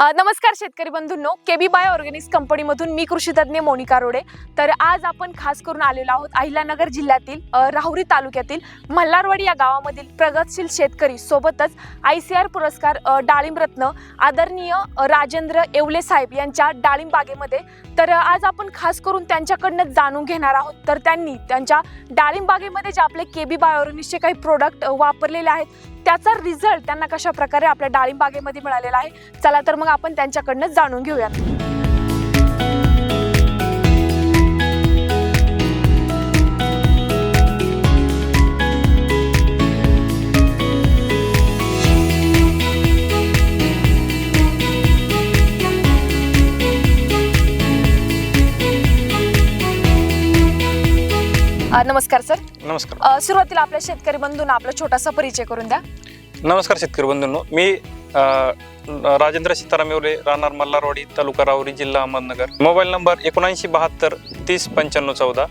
नमस्कार शेतकरी बंधूंनो. केबी बाय ऑर्गॅनिक्स कंपनीमधून मी कृषी तज्ज्ञ मोनिका रोडे. तर आज आपण खास करून आलेलो आहोत अहिल्यानगर जिल्ह्यातील राहुरी तालुक्यातील मल्हारवाडी या गावामधील प्रगतशील शेतकरी सोबतच आय सी आर पुरस्कार डाळिंबरत्न आदरणीय राजेंद्र येवले साहेब यांच्या डाळिंब बागेमध्ये तर आज आपण खास करून त्यांच्याकडनं जाणून घेणार आहोत. तर त्यांनी त्यांच्या डाळिंब बागेमध्ये जे आपले केबी बाय ऑर्गॅनिक्सचे काही प्रोडक्ट वापरलेले आहेत त्याचा रिझल्ट त्यांना कशा प्रकारे आपल्या डाळिंबागेमध्ये मिळालेला आहे चला तर मग आपण त्यांच्याकडनं जाणून घेऊयात. अ, नमस्कार सर. नमस्कार. अ, सुरुवातीला आपल्या शेतकरी बंधूंना आपला छोटासा परिचय करून द्या. नमस्कार शेतकरी बंधूंनो. मी अ, राजेंद्र सीताराम येवले राहणार मल्हारवाडी तालुका राहुरी जिल्हा अहमदनगर. मोबाईल नंबर एकोणऐंशी बहात्तर तीस पंच्याण्णव चौदा.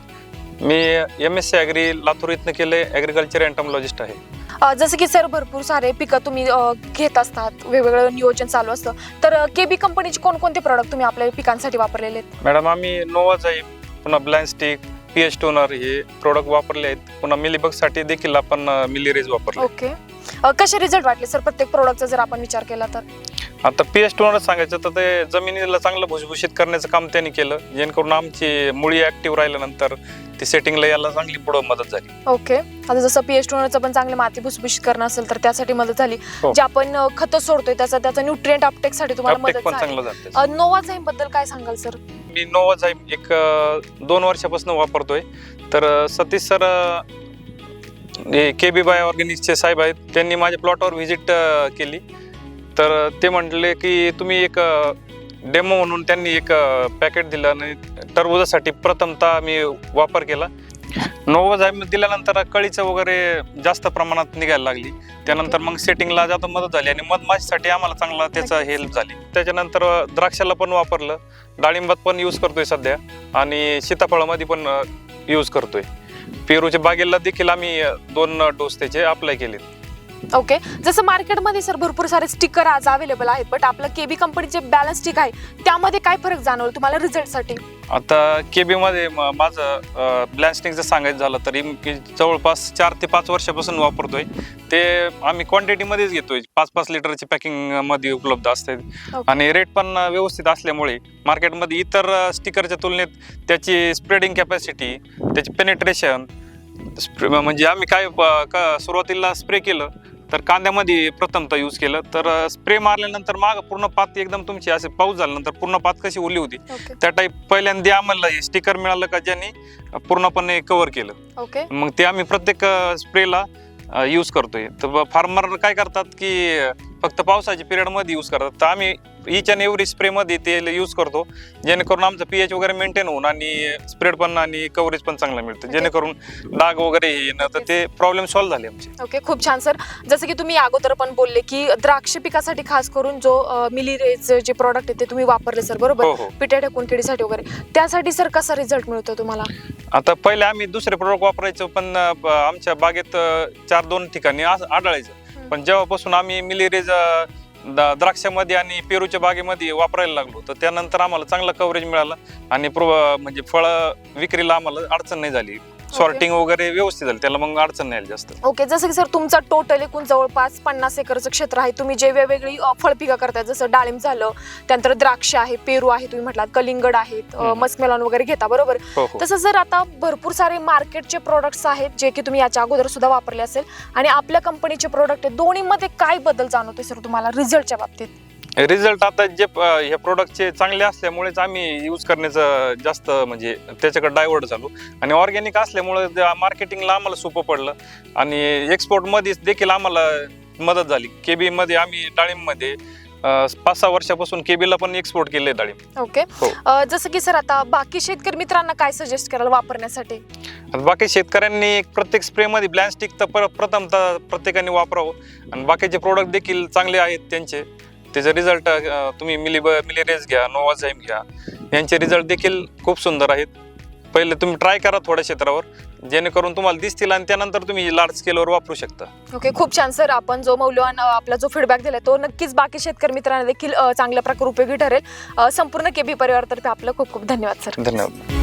मी M S C agri Latur इथनं केले ॲग्रिकल्चर एंटॉमॉलॉजिस्ट आहे. अ, जसं की सर भरपूर सारे पिकं तुम्ही अ, घेत असतात वेगवेगळं नियोजन चालू असतं. तर केबी कंपनीचे कोणकोणते प्रोडक्ट तुम्ही आपल्या पिकांसाठी वापरलेले आहेत? मॅडम आम्ही नोवा जाईम पुन्हा ब्लॅन्स्टिक पी एच टोनर हे प्रोडक्ट वापरले आहेत. पुन्हा मिलीबगसाठी देखील आपण मिलीरेज वापरले. ओके अ, कसे रिझल्ट वाटले सर प्रत्येक प्रोडक्टचा जर आपण विचार केला तर? आता पी एच टोनर सांगायचं तर ते जमिनीला चांगलं भुसभुशीत करण्याचं काम त्यांनी केलं. जेणेकरून आमची मुळी ऍक्टिव्ह राहिल्यानंतर ती सेटिंगला यायला चांगली पुढं मदत झाली. ओके आता जसं पीएच टोनरचं पण चांगले माती भुसभुशीत करणं असेल तर त्यासाठी मदत झाली. हो. जे आपण अ, खतं सोडतोय त्याचा त्याचा न्यूट्रिएंट अपटेकसाठी तुम्हाला मदत पण झाली. चांगलं झालं नोवाझाईमबद्दल काय सांगाल सर मी नोवा जाईम एक दोन वर्षापासून वापरतोय. तर सतीश सर हे के बी बाय ऑर्गॅनिक्सचे साहेब आहेत. त्यांनी माझ्या प्लॉटवर व्हिजिट केली. तर ते म्हटले की तुम्ही एक डेमो म्हणून त्यांनी एक पॅकेट दिलं आणि टरबुजासाठी प्रथमतः मी वापर केला. नोवा जाईम दिल्यानंतर कळीचं वगैरे जास्त प्रमाणात निघायला लागली. त्यानंतर मग सेटिंगला जास्त मदत झाली आणि मधमाशीसाठी आम्हाला चांगला त्याचा हेल्प झाली. त्याच्यानंतर द्राक्षाला पण वापरलं. डाळिंबात पण यूज करतोय सध्या आणि सीताफळामध्ये पण यूज करतोय. पेरूच्या बागेला देखील आम्ही दोन डोस त्याचे अप्लाय केलेत. ओके जसं मार्केटमध्ये सर भरपूर सारे स्टिकर आज अवेलेबल आहेत बट आपलं केबी कंपनीचे बॅलन्स स्टिक आहे. त्यामध्ये काय फरक जाणवलं तुम्हाला रिझल्टसाठी आता केबी मध्ये म- माझं ब्लॅस्टिंगचं सांगायचं झालं तरी मी जवळपास चार ते पाच वर्षापासून वापरतोय. ते आम्ही क्वांटिटीमध्येच घेतोय. पाच पाच लिटरची पॅकिंगमध्ये उपलब्ध असते. आणि रेट पण व्यवस्थित असल्यामुळे मार्केटमध्ये इतर स्टिकरच्या तुलनेत त्याची स्प्रेडिंग कॅपॅसिटी त्याची पेनिट्रेशन म्हणजे आम्ही काय प- का- सुरुवातीला स्प्रे केलं तर कांद्यामध्ये प्रथमतः यूज केलं. तर स्प्रे मारल्यानंतर माग पूर्ण पात एकदम तुमची असे पाऊस झाल्यानंतर पूर्ण पात कशी ओली होती. त्या टाईप पहिल्यांदा आम्हाला हे स्टिकर मिळालं का ज्यांनी पूर्णपणे कव्हर केलं. मग ते आम्ही प्रत्येक स्प्रेला यूज करतोय. तर फार्मर काय करतात की फक्त पावसाच्या पिरियडमध्ये यूज करतात. तर आम्ही इच अँड एव्हरी स्प्रेमध्ये ते यूज करतो. जेणेकरून आमचं पीएच वगैरे मेंटेन होऊन आणि स्प्रेड पण आणि कव्हरेज पण चांगलं मिळतं. जेणेकरून डाग वगैरे हे येणं तर ते प्रॉब्लेम सॉल्व्ह झाले आमचे. ओके खूप छान सर जसं की तुम्ही अगोदर पण बोलले की द्राक्ष पिकासाठी खास करून जो मिलीरेज जे प्रॉडक्ट आहे ते तुम्ही वापरले सर बरोबर? हो हो. पिट्या ढकून किडीसाठी वगैरे. त्यासाठी सर कसा रिझल्ट मिळतो तुम्हाला? आता पहिले आम्ही दुसरे प्रोडक्ट वापरायचो पण आमच्या बागेत चार दोन ठिकाणी आढळायचं. पण जेव्हापासून आम्ही मिलेरीज द- द्राक्षामध्ये आणि पेरूच्या बागेमध्ये वापरायला लागलो तर त्यानंतर आम्हाला चांगलं कव्हरेज मिळालं आणि प्रो- म्हणजे फळं विक्रीला आम्हाला अडचण नाही झाली. सॉर्टिंग वगैरे व्यवस्थित झाली. त्याला मग अडचण नाही आली जास्त. ओके जसं की सर तुमचा टोटल एकूण जवळपास पन्नास एकरचं क्षेत्र आहे. तुम्ही जे वेगवेगळी अ, फळपिकं करताय जसं डाळिंब झालं त्यानंतर द्राक्ष आहे पेरू आहे तुम्ही म्हटलात कलिंगड आहेत हम्म. मस्मेलॉन वगैरे घेता बरोबर? हो हो. तसं जर आता भरपूर सारे मार्केटचे प्रोडक्ट्स आहेत जे की तुम्ही याच्या अगोदर सुद्धा वापरले असेल आणि आपल्या कंपनीचे प्रोडक्ट आहे दोन्हीमध्ये काय बदल जाणवते सर तुम्हाला? रिझल्टच्या बाबतीत. रिझल्ट आता जे प- हे प्रोडक्टचे चांगले असल्यामुळेच आम्ही यूज करण्याचं जास्त म्हणजे त्याच्याकडे डायवर्ट झालो. आणि ऑर्गॅनिक असल्यामुळे मार्केटिंगला आम्हाला सोपं पडलं. आणि एक्सपोर्टमध्ये देखील आम्हाला मदत झाली. केबीमध्ये आम्ही डाळिंबमध्ये पाच सहा वर्षापासून केबीला पण एक्सपोर्ट केले डाळिंब. ओके हो. जसं की सर आता बाकी शेतकरी मित्रांना काय सजेस्ट कराल वापरण्यासाठी? बाकी शेतकऱ्यांनी प्रत्येक स्प्रेमध्ये ब्लॅन्स्टिक तर प्र- प्रथमतः प्रत्येकाने वापरावं. आणि बाकीचे प्रोडक्ट देखील चांगले आहेत त्यांचे. त्याचे रिझल्ट तुम्ही मिली मिलीरेज घ्या नोवाझाईम घ्या. यांचे रिझल्ट देखील खूप सुंदर आहेत. पहिले तुम्ही ट्राय करा थोड्या क्षेत्रावर जेणेकरून तुम्हाला दिसतील आणि त्यानंतर तुम्ही लार्ज स्केलवर वापरू शकता. ओके खूप छान सर आपण जो मौल्यवान आपला जो फीडबॅक दिला तो नक्कीच बाकी शेतकरी मित्रांना देखील चांगल्या प्रकारे उपयोगी ठरेल. संपूर्ण केबी परिवारातर्फे आपलं खूप खूप धन्यवाद सर धन्यवाद.